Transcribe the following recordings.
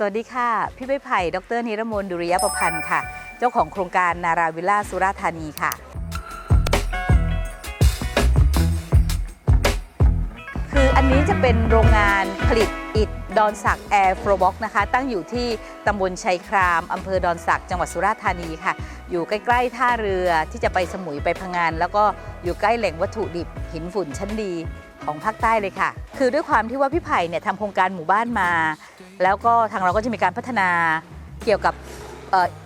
สวัสดีค่ะ พี่ใบไผ่ ดรนิรมนดุริยประพันธ์ค่ะ เจ้าของโครงการนาราวิลล่าสุราธานีค่ะ คืออันนี้จะเป็นโรงงานผลิตอิฐดอนสักแอร์โฟรบ็อกนะคะ ตั้งอยู่ที่ตำบลชัยคราม อำเภอดอนสักจังหวัดสุราษฎร์ธานีค่ะ อยู่ใกล้ ๆ ท่าเรือที่จะไปสมุยไปพังงาน แล้วก็อยู่ใกล้แหล่งวัตถุดิบหินฝุ่นชั้นดี ของภาคใต้เลยค่ะ คือด้วยความที่ว่าพี่ไผ่เนี่ยทำโครงการหมู่บ้านมา แล้วก็ทางเราก็จะมีการพัฒนาเกี่ยวกับ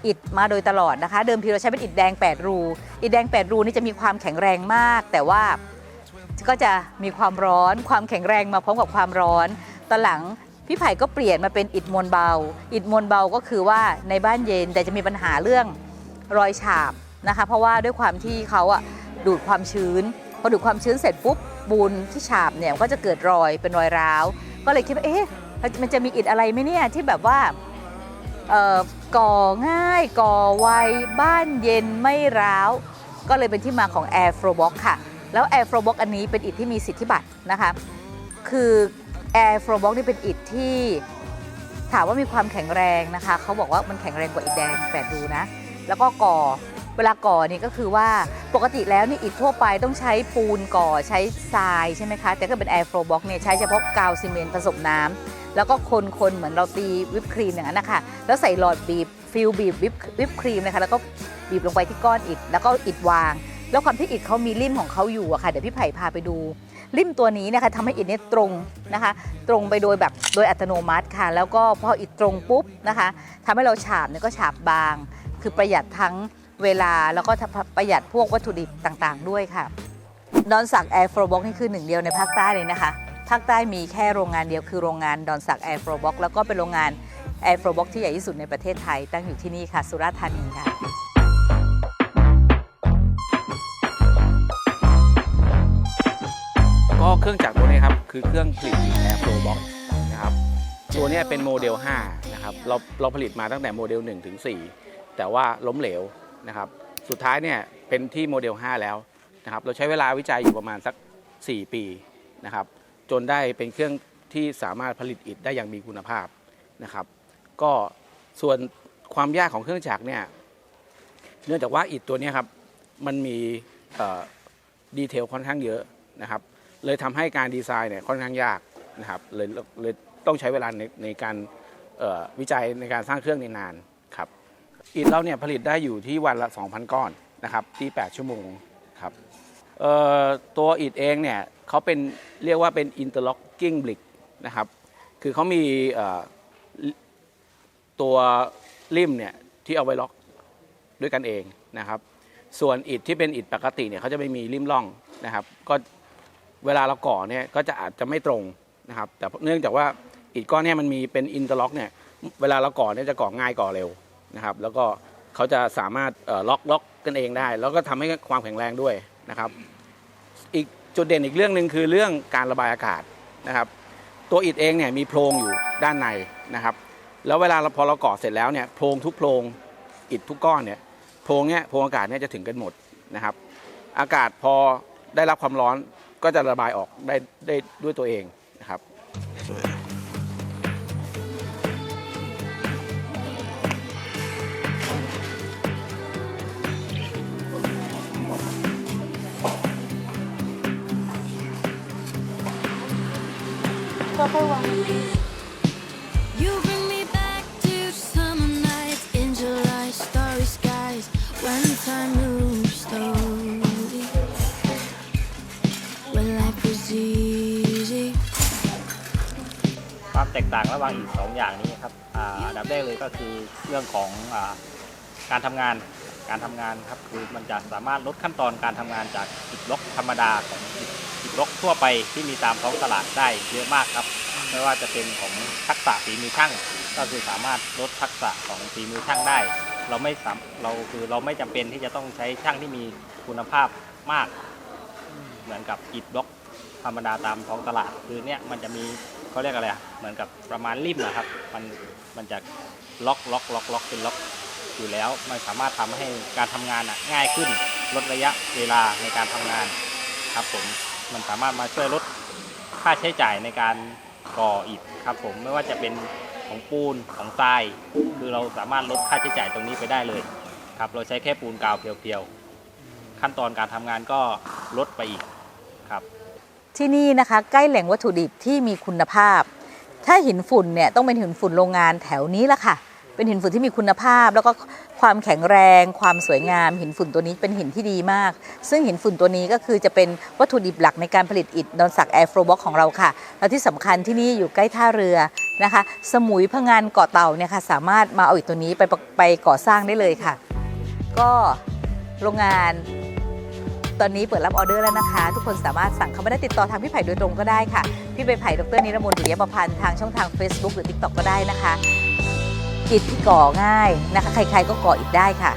อิฐมาโดยตลอดนะคะ เดิมทีเราใช้เป็นอิฐแดง 8 รู อิฐแดง 8 รูนี่จะมีความแข็งแรงมาก แต่ว่าก็จะมีความร้อน ความแข็งแรงมาพร้อมกับความร้อน ตอนหลังพี่ไผ่ก็เปลี่ยนมาเป็นอิฐมวลเบา อิฐมวลเบาก็คือว่าในบ้านเย็นแต่จะมีปัญหาเรื่องรอยฉาบนะคะ เพราะว่าด้วยความที่เขาอะดูดความชื้น พอดูดความชื้นเสร็จปุ๊บ ปูนที่ฉาบเนี่ยก็จะเกิดรอยเป็นรอยร้าว ก็เลยคิดว่าเอ๊ะมันจะมีอิฐอะไรไหมเนี่ยที่แบบว่าเอ่อก่อง่ายก่อไวบ้านเย็นไม่ร้าว ก็เลยเป็นที่มาของ Air f l o b o x ค่ะ แล้ว Air f l o b o x อันนี้เป็นอิฐที่มีสิทธิบัตรนะคะ คือ Air f l o b o x นี่เป็นอิฐที่ถามว่ามีความแข็งแรงนะคะ เขาบอกว่ามันแข็งแรงกว่าอิฐแดงแปดดูนะ แล้วก็ก่อ เวลาก่อนี่ก็คือว่าปกติแล้วนี่อิฐทั่วไปต้องใช้ปูนก่อใช้ทรายใช่ไหมคะ แต่ก็เป็น Air f l o b o x เนี่ยใช้เฉพาะกาวซีเมนต์ผสมน้ำแล้วก็คนๆเหมือนเราตีวิปครีมอย่างนั้นนะคะแล้วใส่หลอดบีบฟิลบีบวิปวิปครีมนะคะแล้วก็บีบลงไปที่ก้อนอิฐแล้วก็อิฐวาง แล้วความที่อิฐเขามีริมของเขาอยู่อะค่ะเดี๋ยวพี่ไผ่พาไปดูริมตัวนี้นะคะทำให้อิฐเนี่ยตรงนะคะ ตรงไปโดยแบบโดยอัตโนมัติค่ะ แล้วก็พออิฐตรงปุ๊บนะคะทำให้เราฉาบเนี่ยก็ฉาบบาง คือประหยัดทั้ง เวลาแล้วก็ประหยัดพวกวัตถุดิบต่างๆ ด้วยค่ะ ดอนสักแอร์โฟรบ็อกนี่คือหนึ่งเดียวในภาคใต้เลยนะคะ ภาคใต้มีแค่โรงงานเดียวคือโรงงานดอนสักแอร์โฟรบ็อกแล้วก็เป็นโรงงานแอร์โฟรบ็อกที่ใหญ่ที่สุดในประเทศไทย ตั้งอยู่ที่นี่ค่ะ สุราษฎร์ธานีค่ะก็เครื่องจักรตัวนี้ครับคือเครื่องผลิต Air Flow Box นะครับตัวนี้เป็นโมเดล5นะครับเราเราผลิตมาตั้งแต่โมเดล1ถึง4แต่ว่าล้มเหลว นะครับสุดท้ายเนี่ยเป็นที่โมเดล 5 แล้วนะครับเราใช้เวลาวิจัยอยู่ประมาณสัก 4 ปีนะครับจนได้เป็นเครื่องที่สามารถผลิตอิฐได้อย่างมีคุณภาพนะครับ ก็ส่วนความยากของเครื่องจักรเนี่ยเนื่องจากว่าอิฐตัวนี้ครับมันมีดีเทลค่อนข้างเยอะนะครับเลยทำให้การดีไซน์เนี่ยค่อนข้างยากนะครับเลยเลยต้องใช้เวลาในในการวิจัยในการสร้างเครื่องในนาน อิฐเราเนี่ยผลิตได้อยู่ที่วันละ 2,000 ก้อนนะครับที่ 8 ชั่วโมงครับตัวอิฐเองเนี่ยเขาเป็นเรียกว่าเป็น interlocking brick นะครับคือเขามีตัวริมเนี่ยที่เอาไว้ล็อกด้วยกันเองนะครับ ส่วนอิฐที่เป็นอิฐปกติเนี่ยเขาจะไม่มีริมร่องนะครับ ก็เวลาเราก่อเนี่ยก็จะอาจจะไม่ตรงนะครับ แต่เนื่องจากว่าอิฐก้อนเนี่ยมันมีเป็นอินเตอร์ล็อกเนี่ยเวลาเราก่อเนี่ยจะก่อง่ายก่อเร็ว นะครับ แล้วก็เขาจะสามารถล็อกล็อกกันเองได้ แล้วก็ทำให้ความแข็งแรงด้วยนะครับ อีกจุดเด่นอีกเรื่องหนึ่งคือเรื่องการระบายอากาศนะครับ ตัวอิฐเองเนี่ยมีโพรงอยู่ด้านในนะครับ แล้วเวลาเราพอเราก่อเสร็จแล้วเนี่ยโพรงทุกโพรงอิฐทุกก้อนเนี่ยโพรงเนี่ยโพรงอากาศเนี่ยจะถึงกันหมดนะครับ อากาศพอได้รับความร้อนก็จะระบายออกได้ได้ด้วยตัวเอง moves slowly. When life was easy. ความแตกต่างระหว่างอีกสองอย่างนี้ครับอ่าอันดับแรกเลยก็คือเรื่องของอการทำงานการทำงานครับคือมันจะสามารถลดขั้นตอนการทำงานจากอิฐบล็อกธรรมดาของ อิบล็อกทั่วไปที่มีตามท้องตลาดได้เยอะมากครับ ไม่ว่าจะเป็นของทักษะฝีมือช่าง ก็คือสามารถลดทักษะของฝีมือช่างได้ เราไม่สามเราคือเราไม่จำเป็นที่จะต้องใช้ช่างที่มีคุณภาพมาก เหมือนกับอิฐบล็อกธรรมดาตามท้องตลาด คือเนี่ยมันจะมีเขาเรียกอะไรอะเหมือนกับประมาณริมนะครับ มันมันจะล็อกล็อกล็อกล็อกเป็นล็อกอยู่แล้ว มันสามารถทำให้การทำงานอะง่ายขึ้นลดระยะเวลาในการทำงานครับผม มันสามารถมาช่วยลดค่าใช้จ่ายในการก่ออิฐครับผมไม่ว่าจะเป็นของปูนของทราย คือเราสามารถลดค่าใช้จ่ายตรงนี้ไปได้เลยครับเราใช้แค่ปูนกาวเพียวๆ ขั้นตอนการทำงานก็ลดไปอีกครับ ที่นี่นะคะใกล้แหล่งวัตถุดิบที่มีคุณภาพ ถ้าหินฝุ่นเนี่ยต้องเป็นหินฝุ่นโรงงานแถวนี้ละค่ะ เป็นหินฝุ่นที่มีคุณภาพ แล้วก็ความแข็งแรง ความสวยงาม หินฝุ่นตัวนี้เป็นหินที่ดีมาก ซึ่งหินฝุ่นตัวนี้ก็คือจะเป็นวัตถุดิบหลักในการผลิตอิฐดอนสักแอร์โฟบ็อกของเราค่ะแล้วที่สำคัญที่นี่อยู่ใกล้ท่าเรือนะคะ สมุยพะงานเกาะเต่าเนี่ยค่ะสามารถมาเอาอิฐตัวนี้ไปไปก่อสร้างได้เลยค่ะ ก็โรงงานตอนนี้เปิดรับออเดอร์แล้วนะคะ ทุกคนสามารถสั่งเข้ามาได้ติดต่อทางพี่ไผ่โดยตรงก็ได้ค่ะ พี่ใบไผ่ดรนิรมนต์ดุริยประพันธ์ทางช่องทาง Facebook หรือ TikTok ก็ได้นะคะ กิจที่ก่อง่ายนะคะ ใครๆก็ก่ออิฐได้ค่ะ